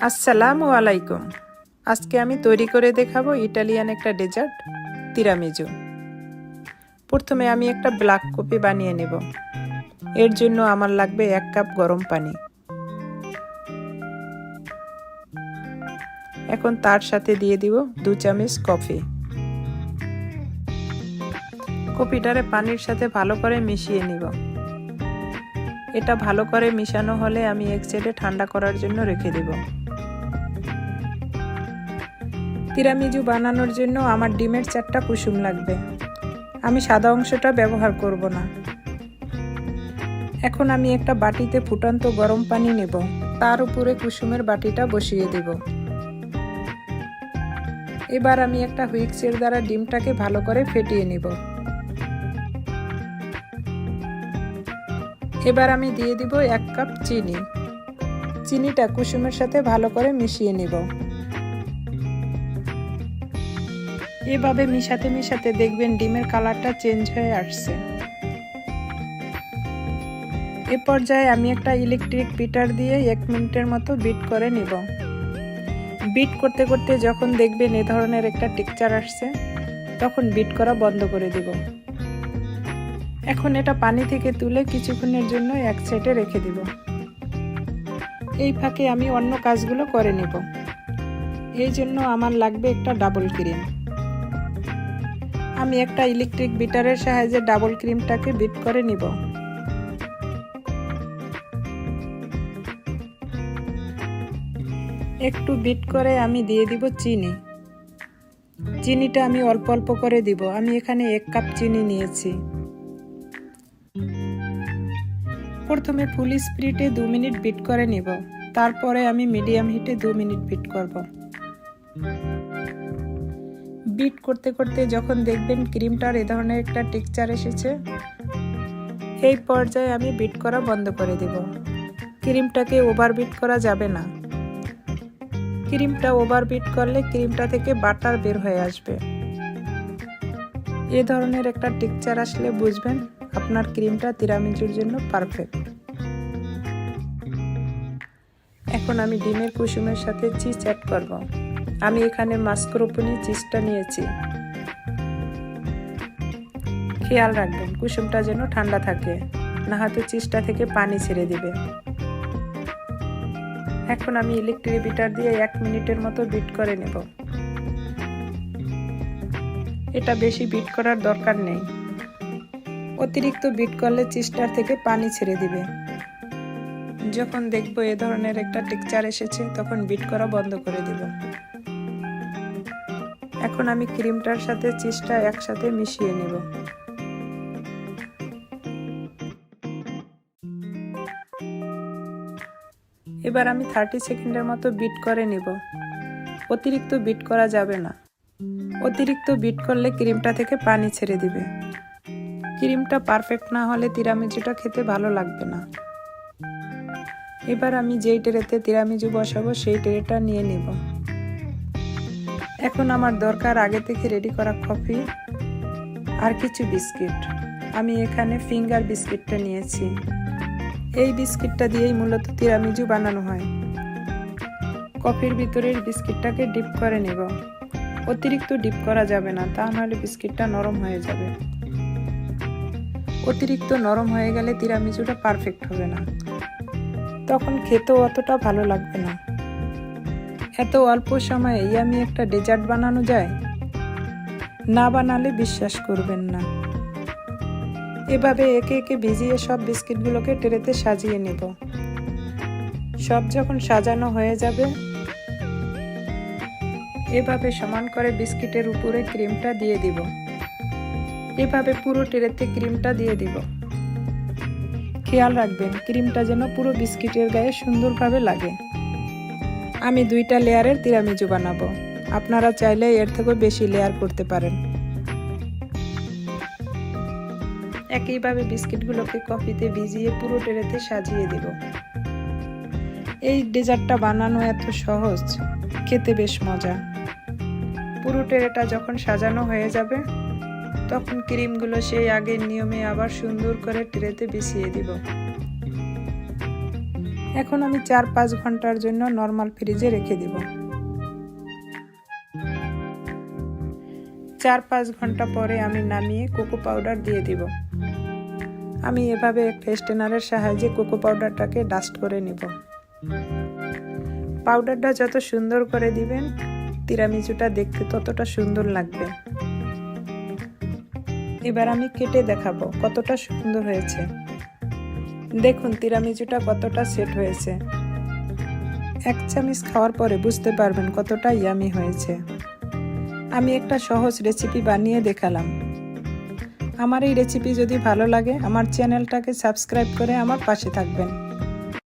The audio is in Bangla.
আসসালামু আলাইকুম। আজকে আমি তৈরি করে দেখাবো ইটালিয়ান একটা ডেজার্ট, তিরামিজু। প্রথমে আমি একটা ব্ল্যাক কপি বানিয়ে নেব। এর জন্য আমার লাগবে এক কাপ গরম পানি। এখন তার সাথে দিয়ে দিব দু চামচ কফি। কপিটারে পানির সাথে ভালো করে মিশিয়ে নিব। এটা ভালো করে মিশানো হলে আমি এক সাইডে ঠান্ডা করার জন্য রেখে দেব। তিরামিজু বানানোর জন্য আমার ডিমের চারটা কুসুম লাগবে। আমি সাদা অংশটা ব্যবহার করব না। এখন আমি একটা বাটিতে ফুটন্ত গরম পানি নেব। তার উপরে কুসুমের বাটিটা বসিয়ে দেব। এবার আমি একটা হুইক্সের দ্বারা ডিমটাকে ভালো করে ফেটিয়ে নেব। এবার আমি দিয়ে দিব এক কাপ চিনি। চিনিটা কুসুমের সাথে ভালো করে মিশিয়ে নিব। এভাবে মিশাতে মিশাতে দেখবেন ডিমের কালারটা চেঞ্জ হয়ে আসছে। এ পর্যায়ে আমি একটা ইলেকট্রিক বিটার দিয়ে এক মিনিটের মতো বিট করে নিব। বিট করতে করতে যখন দেখবেন এ ধরনের একটা টেক্সচার আসছে, তখন বিট করা বন্ধ করে দিব। এখন এটা পানি থেকে তুলে কিছুক্ষণের জন্য এক সাইডে রেখে দিব। এই ফাঁকে আমি অন্য কাজগুলো করে নেব। এই জন্য আমার লাগবে একটা ডাবল ক্রিম। আমি একটা ইলেকট্রিক বিটারের সাহায্যে ডাবল ক্রিমটাকে বিট করে নিব। একটু বিট করে আমি দিয়ে দিব চিনি। চিনিটা আমি অল্প অল্প করে দিব। আমি এখানে এক কাপ চিনি নিয়েছি। প্রথমে ফুল স্পিরিটে দু মিনিট বিট করে নিব। তারপরে আমি মিডিয়াম হিটে দু মিনিট বিট করব। বিট করতে করতে যখন দেখবেন ক্রিমটার এ ধরনের একটা টেক্সচার এসেছে, এই পর্যায়ে আমি বিট করা বন্ধ করে দেব। ক্রিমটাকে ওভার বিট করা যাবে না। ক্রিমটা ওভার বিট করলে ক্রিমটা থেকে বাটার বের হয়ে আসবে। এ ধরনের একটা টেক্সচার আসলে বুঝবেন। আপনার ক্রিমটা তিরামিচুর জন্য পারফেক্ট এখন আমি ডিমের কুসুমের সাথে চিজ অ্যাড করব। আমি এখানে মাস্করোপনি চিজটা নিয়েছি। খেয়াল রাখবেন, কুসুমটা যেন ঠান্ডা থাকে, না হয়তো চিজটা থেকে পানি ছেড়ে দিবে। এখন আমি ইলেকট্রিক বিটার দিয়ে এক মিনিটের মতো বিট করে নেব। এটা বেশি বিট করার দরকার নেই। অতিরিক্ত বিট করলে চিস্টার থেকে পানি ছেড়ে দিবে। যখন দেখব এ ধরনের একটা টেক্সচার এসেছে, তখন বিট করা বন্ধ করে দিব। এখন আমি ক্রিমটার সাথে চিজটা একসাথে মিশিয়ে নেব। এবার আমি থার্টি সেকেন্ডের মতো বিট করে নেব। অতিরিক্ত বিট করা যাবে না। অতিরিক্ত বিট করলে ক্রিমটা থেকে পানি ছেড়ে দিবে। ক্রিমটা পারফেক্ট না হলে তিরামিজুটা খেতে ভালো লাগবে না। এবার আমি যেই ট্রেতে তিরামিজু বসাবো, সেই ট্রেটা নিয়ে নেব। এখন আমার দরকার আগে থেকে রেডি করা কফি আর কিছু বিস্কিট। আমি এখানে ফিঙ্গার বিস্কিটটা নিয়েছি। এই বিস্কিটটা দিয়েই মূলত তিরামিজু বানানো হয়। কফির ভিতরের বিস্কিটটাকে ডিপ করে নেব। অতিরিক্ত ডিপ করা যাবে না, তা নাহলে বিস্কিটটা নরম হয়ে যাবে। অতিরিক্ত নরম হয়ে গেলে তিরামিচুটা পারফেক্ট হবে না। তখন খেতেও অতটা ভালো লাগবে না। এত অল্প সময়ে এই আমি একটা ডেজার্ট বানানো যায়? না বানালে বিশ্বাস করবেন না। এভাবে একে একে ভিজিয়ে সব বিস্কিটগুলোকে ট্রেতে সাজিয়ে নেব। সব যখন সাজানো হয়ে যাবে, এভাবে সমান করে বিস্কিটের উপরে ক্রিমটা দিয়ে দিব। এভাবে পুরো ট্রেতে ক্রিমটা দিয়ে দিব। খেয়াল রাখবেন, ক্রিমটা যেন পুরো বিস্কিটের গায়ে সুন্দরভাবে লাগে। আমি দুইটা লেয়ারের তিরামিজু বানাবো। আপনারা চাইলে এর থেকেও বেশি লেয়ার করতে পারেন। একইভাবে বিস্কিটগুলোকে কফিতে ভিজিয়ে পুরো ট্রেতে সাজিয়ে দেব। এই ডেজার্টটা বানানো এত সহজ, খেতে বেশ মজা। পুরো ট্রেটা যখন সাজানো হয়ে যাবে তখন ক্রিমগুলো সেই আগের নিয়মে আবার সুন্দর করে ট্রেতে বিছিয়ে দিব। এখন আমি চার পাঁচ ঘণ্টার জন্য নর্মাল ফ্রিজে রেখে দিব। চার পাঁচ ঘণ্টা পরে আমি নামিয়ে কোকো পাউডার দিয়ে দিব। আমি এভাবে একটা স্টেনারের সাহায্যে কোকো পাউডারটাকে ডাস্ট করে নিব। পাউডারটা যত সুন্দর করে দিবেন, তিরামিচুটা দেখতে ততটা সুন্দর লাগবে। এবার আমি কেটে দেখাবো কতটা সুন্দর হয়েছে। দেখুন, তিরামিজুটা কতটা সেট হয়েছে। এক চামচ খাওয়ার পরে বুঝতে পারবেন কতটা ইয়ামি হয়েছে। আমি একটা সহজ রেসিপি বানিয়ে দেখালাম। আমার এই রেসিপি যদি ভালো লাগে, আমার চ্যানেলটাকে সাবস্ক্রাইব করে আমার পাশে থাকবেন।